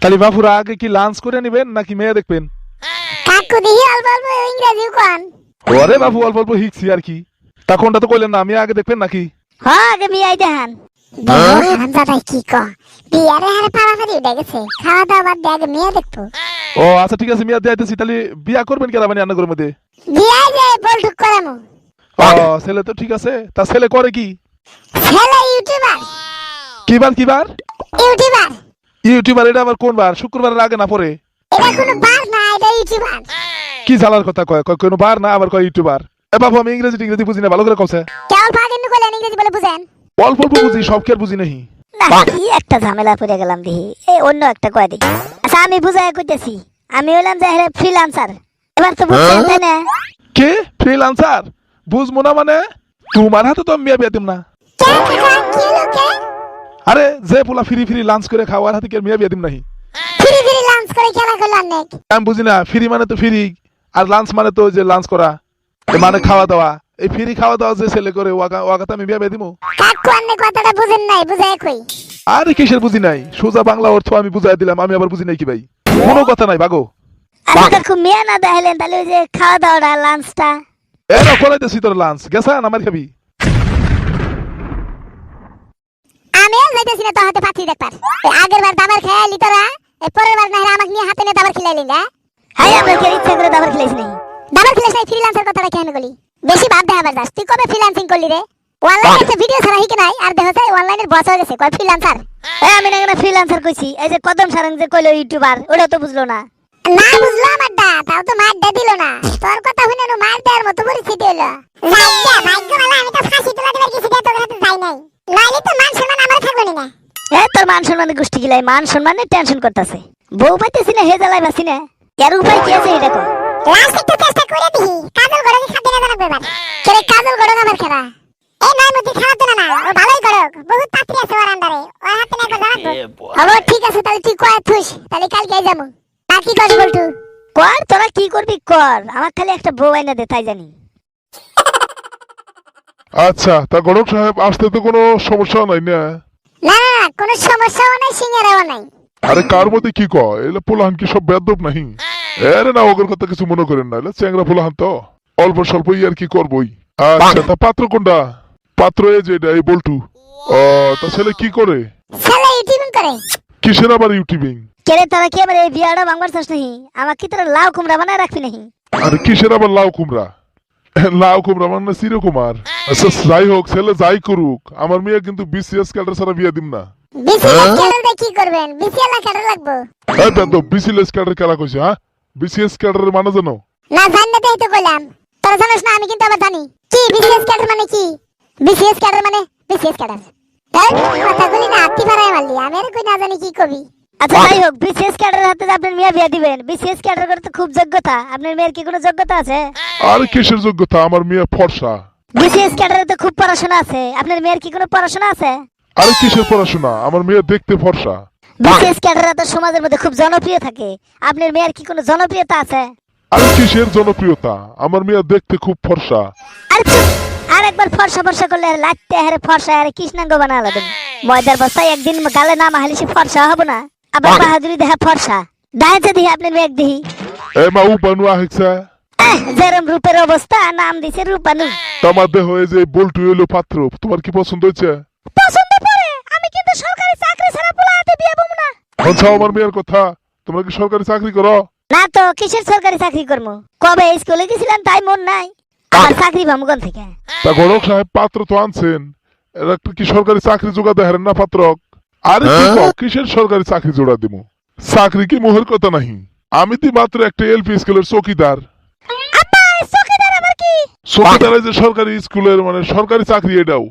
তাহলে বাপুরা আগে কি লাঞ্চ করে নেবেন নাকি মেয়ে দেখবেন? কাকু দিহি অল্প অল্প ইংরেজি কোন। ওরে বাপু অল্প অল্প হিকছি আর কি। তা কোনটা তো কইলেন না আমি আগে দেখবেন নাকি? হ্যাঁ? আগে বিয়াই দেখান দেখো ও আচ্ছা ঠিক আছে মিয়া দিয়েছি তাহলে বিয়া করবেন মানে রান্নাঘরের মধ্যে? ও ছেলে তো ঠিক আছে। তা ছেলে করে কি? ছেলে ইউটিউবার। কিবার কিবার? ইউটিউবার। ইউটিউবার এটা আবার কোন বার? শুক্রবারের আগে না পরে? এটা কোনো বার না এটা ইউটিউবার। কি জ্বালার কথা কয়? কয় কোনো বার না আবার কয় ইউটিউবার? এ বাবু আমি ইংরেজি টিংরেজি বুঝি না ভালো করে কছে কেবল ফাগিন কইলেন ইংরেজি বলে বুঝেন? অল্প অল্প বুঝি সব কি বুঝি নাহি? কি একটা ঝামেলা পড়ে গেলাম দিহি এই অন্য একটা কয় দিই আচ্ছা আমি বুঝাই কইতেছি। আমি হইলাম যে হ্যাঁ ফ্রিল্যান্সার এবার তো বুঝছেন তাই না? কে? ফ্রিল্যান্সার বুঝব না মানে? তোমার হাতে তো আমি বিয়া দিম না। কে কি লোকে আরে যে পোলা ফ্রি ফ্রি লাঞ্চ করে খাওয়ার হাতে মিয়া বিয়া দিম নাহি? ফ্রি ফ্রি লাঞ্চ করে খেলা করলাম নেক। আমি বুঝি না ফ্রি মানে তো ফ্রি আর লাঞ্চ মানে তো যে লাঞ্চ করা মানে খাওয়া দাওয়া। এই ফ্রি খাওয়া দাওয়া যে ছেলে করে ওয়াকা আমি বিয়া দিমু? কাকু আন্নে কথাটা বুঝেন নাই বুঝাই কই। আরে কিসের বুঝি নাই? সোজা বাংলা অর্থ আমি বুঝাই দিলাম আমি আবার বুঝি নাই কি ভাই? কোনো কথা নাই বাগো। আমি কাকু মেয়ে না দেখালেন তাহলে ওই যে খাওয়া দাওয়াটা লাঞ্চটা এরা করাইতেছি তোর লাঞ্চ গেছান আমার খাবি? আমি যাইতেছি না তো হাতে পাত্রী দেখবার। আগের বার দাবার খেয়ালি তোরা এই পরের বার না আমাকে নিয়ে হাতে নিয়ে দাবার খিলাইলি না? হাই আমরা কি ইচ্ছা করে দাবার খেলেছি নাকি দাবার খিলাস নাই ফ্রিল্যান্সার কথাটা কেন বলি? বেশি ভাব দেখাবার দাস তুই কবে ফ্রিল্যান্সিং করলি রে? অনলাইনে একটা ভিডিও ছাড়া হিকে নাই? আর দেখা যায় অনলাইনের বস হয়ে গেছে কয় ফ্রিল্যান্সার এই আমি না কেন ফ্রিল্যান্সার কইছি এই যে কদম সারং যে কইলো ইউটিউবার ওটা তো বুঝলো না। না বুঝলো আমার দা তাও তো মার দে দিল না। তোর কথা শুনে নো মার দেওয়ার মতো পরিস্থিতি হলো। ভাগ্য ভাগ্য বলা আমি তো ফাঁসি তোলা দিবার কিছু দিয়ে তোর হাতে যাই নাই। নাইলে তো মান সম্মান আমার থাকল না। এ তোর মান সম্মানের গোষ্ঠী গিলাই মান সম্মানে টেনশন করতেছে। বউ পাইতেছি না হে জ্বালাই বাসি না। এর উপায় কি আছে এটা কো লাস্ট একটু চেষ্টা করে দিহি কাজল গড়কে খাতে না জানাবে এবার কেরে কাজল গড়ক আমার খেলা? এই নয় মধ্যে খারাপ তো না। না ও ভালোই গড়ক। বহুত পাত্রী আছে ওর আন্ডারে। ওর হাতে না একবার হলো ঠিক আছে তাহলে তুই কয় থুস? তাহলে কালকে যাব। আর কি করবি বলটু। কর তোরা কি করবি কর। আমার খালি একটা বউ আইনা দে তাই জানি। আচ্ছা তা গণক সাহেব আসতে তো কোনো সমস্যা নাই না? না না কোনো সমস্যাও নাই সিঙ্গারাও নাই। আরে কার মধ্যে কি কয়? এলে পোলাহান কি সব বেদব নাহি? এরে না ওগের কথা কিছু মনে করেন না এলে চ্যাংরা পোলাহান তো। অল্প স্বল্প ই আর কি করবই। আচ্ছা তা পাত্র কোনটা? পাত্র এই যে এটা, এই বল্টু। ও তা ছেলে কি করে? ছেলে ইউটিউবিং করে। কিসের আবার ইউটিউবিং? কেরে তোরা কি আমার এই বিয়াটা ভাঙবার চাস নাহি? আমার কি তোরা লাউ কুমড়া বানায় রাখবি নাহি? আরে কিসের আবার লাউ কুমড়া? লাউ কুমড়া মানে চিরকুমার আচ্ছা যাই হোক ছেলে যাই করুক। আমার মেয়ে কিন্তু বিসিএস ক্যাডার ছাড়া বিয়ে দিম না। বিসিএস ক্যাডার দিয়ে কি করবেন? বিসিএল ক্যাডার লাগবো? এই বেদব বিসিএস ক্যাডার কইছে হ্যাঁ? বিসিএস ক্যাডারের মানে জানো? না জানলে তাই তো বললাম তোরা জানিস না আমি কিন্তু আবার জানি। কি বিসিএস ক্যাডার মানে কি? বিসিএস ক্যাডার মানে? BCS cadre. কথাগুলি না আত্মি পারায় মারলি। আমি আর কই না জানি কি কবি। আচ্ছা যাই হোক বিসিএস ক্যাডার হাতে আপনার মেয়ে বিয়া দিবেন বিসিএস ক্যাডার করে তো খুব যোগ্যতা। আপনার মেয়ের কি কোনো যোগ্যতা আছে? আর কিসের যোগ্যতা? আমার মেয়ে ফর্সা। বিসিএস ক্যাডারে তো খুব পড়াশোনা আছে। আপনার মেয়ের কি কোনো পড়াশোনা আছে? আরে কিসের পড়াশোনা? আমার মেয়ে দেখতে ফর্সা। বিসিএস ক্যাডাররা তো সমাজের মধ্যে খুব জনপ্রিয় থাকে। আপনার মেয়ের কি কোনো জনপ্রিয়তা আছে? আরে কিসের জনপ্রিয়তা? আমার মেয়ে দেখতে খুব ফর্সা। আর আর একবার ফর্সা ফর্সা করলে লাগতে হারে ফর্সা আরে কৃষ্ণাঙ্গ বানা আলাদা ময়দার বস্তায় একদিন গালে না মাহালি সে ফর্সা হব না। আবার বাহাদুরি দেখা ফর্সা। দিহি আপনার মেয়ে দিহি এ মা উপানু আহিছে। যেরম রূপের অবস্থা নাম দিছে রূপানু। তোমার দেহ যে বল্টু পাত্র তোমার কি পছন্দ হয়েছে? পছন্দ পড়ে আমি কিন্তু সরকারি চাকরি ছাড়া পোলা হাতে বিয়ে বমু না। আচ্ছা আমার মেয়ের কথা তোমরা কি সরকারি চাকরি করো? না তো কিসের সরকারি চাকরি করব কবে স্কুলে গেছিলাম তাই মন নাই। আমার চাকরি ভামগন থেকে? তা গণক সাহেব পাত্র তো আনছেন। কি সরকারি চাকরি জোগা দেখেন না পাত্রক? আরে হ্যাঁ? কিসের সরকারি চাকরি জোড়া দিব চাকরি কি মোহের কথা নাহি? আমি তো মাত্র একটা এলপি স্কুলের চকিদার। চৌকিদারে যে সরকারি স্কুলের মানে সরকারি চাকরি এটাও।